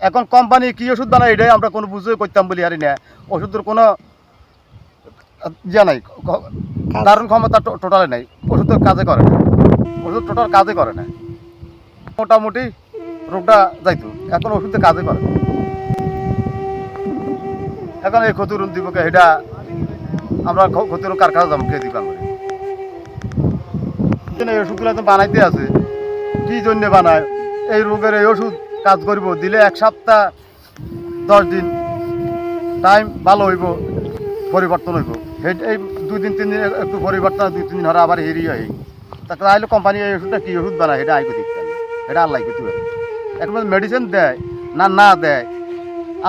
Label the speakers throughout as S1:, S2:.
S1: এখন কোম্পানি কি ওষুধ বানায় এটাই আমরা কোনো বুঝে করতাম বলি হারি না। ওষুধের কোনো ইয়ে নাই ক- ধারণ ক্ষমতা টোটালে নাই। ওষুধ কাজে করে না। ওষুধ টোটাল কাজে করে না। মোটামুটি রোগটা যাইতো। এখন ওষুধে কাজে করে না। এখন এই ক্ষতিপূরণ দিব এটা আমরা ক্ষতির কারখানা যাব কিন্তু এই ওষুধগুলো তো বানাইতে আছে। কি জন্য বানায়? এই রোগের এই ওষুধ কাজ করব, দিলে এক সপ্তাহ, দশ দিন টাইম ভালো হইব, পরিবর্তন হইব। এই দুই দিন, তিন দিন একটু পরিবর্তন, দুই, তিন দিন হরে আবার হেরি হয়। তাকে আইলে কোম্পানি এই ওষুধটা কি ওষুধ বানায়? এটা আইকে দেখতে এটা আল্লাহ কিছু এখন মেডিসিন দেয় না না দেয়,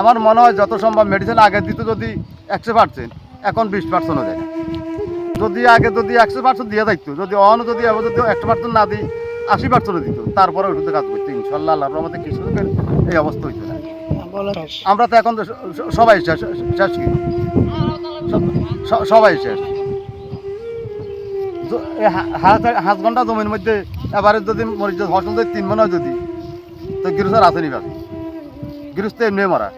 S1: আমার মনে হয় যত সম্ভব মেডিসিন আগে দিত যদি একশো পার্সেন্ট এখন বিশ পার্সেন্টও দেয়। যদি আগে যদি একশো পার্সেন্ট দিয়ে থাকতো যদি অন যদি একশো পার্সেন্ট না দিই আশি পার্সেন্ট দিত তারপরে ওষুধে কাজ করতো ইনশাল্লাহ আল্লাহ আমাদের কৃষকের এই অবস্থা হইতো। না আমরা তো এখন তো সবাই শেষ শেষ কি? সবাই শেষ। জ- এই হা- হাত হাত ঘণ্টা জমির মধ্যে এবারে যদি মরিচ ফসল যদি তিন মনে হয় যদি তো গৃহস্থর আসেনি পাবি গৃহস্থ এমনি মারা।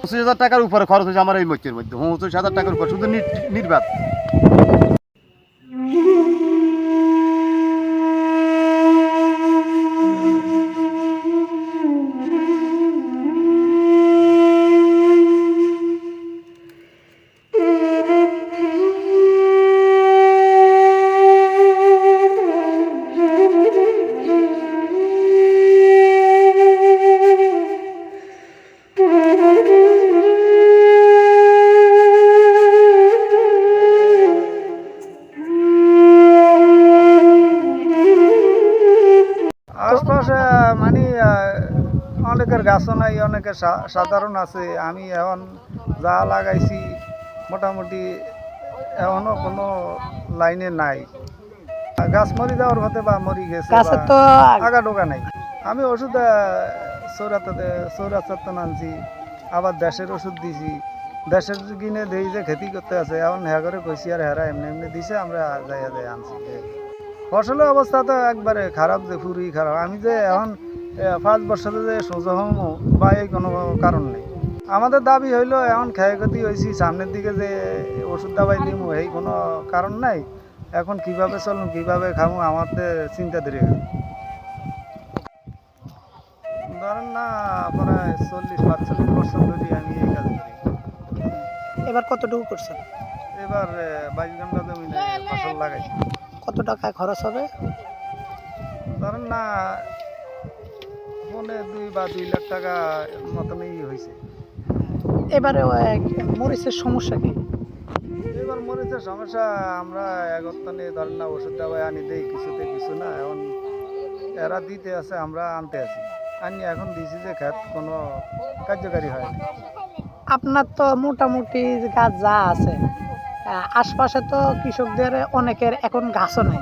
S1: পঁচিশ হাজার টাকার উপরে খরচ হয়েছে আমার এই মরিচের মধ্যে পঁচিশ হাজার টাকার উপর শুধু নিট
S2: আশপাশে মানে অনেকের গাছও নাই অনেকের সাধারণ আছে। আমি এখন যা লাগাইছি মোটামুটি এখনও কোনো লাইনে নাই। গাছ মরি যাওয়ার হতে বা মরি গেছে আগা ঢোকা নাই। আমি ওষুধ সৌরাতে সৌরাচাতন আনছি আবার দেশের ওষুধ দিছি। দেশের কিনে দেই যে খেতি করতে আছে এখন হ্যাঁ করে কইছি আর হেরা এমনি এমনি দিছে আমরা যাই যাই আনছি। ফসলের অবস্থা তো একবারে খারাপ যে পুরি খারাপ। আমি যে এখন পাঁচ বছরে যে সোজা হম বা এই কোনো কারণ নেই। আমাদের দাবি হইল এখন ক্ষয়ক্ষতি হয়েছি সামনের দিকে যে ওষুধ দাবাই দিব এই কোনো কারণ নাই। এখন কীভাবে চলুন কীভাবে খাব আমাদের চিন্তা ধরে গেছে ধরেন না প্রায় চল্লিশ পাঁচচল্লিশ বছর ধরে আমি এই কাজ করি।
S3: এবার কতটুকু করছেন?
S2: এবার বাইশ ঘণ্টা জমিনে ফসল লাগাইছি।
S3: কত টাকা খরচ হবে?
S2: ধরেন না মনে দুই বা দুই লাখ টাকা মতনই হয়েছে
S3: এবারে মরিচের সমস্যা কি?
S2: এবার মরিচের সমস্যা আমরা একত্তনে ধরেন না ওষুধ দাবাই আনি দেই কিছুতে কিছু না এখন এরা দিতে আছে আমরা আনতে আছি। আনি এখন দিছি যে খেত কোনো কার্যকারী হয়
S3: আপনার তো মোটামুটি গাছ যা আছে আশপাশে তো কৃষকদের অনেকের এখন গাছও নাই।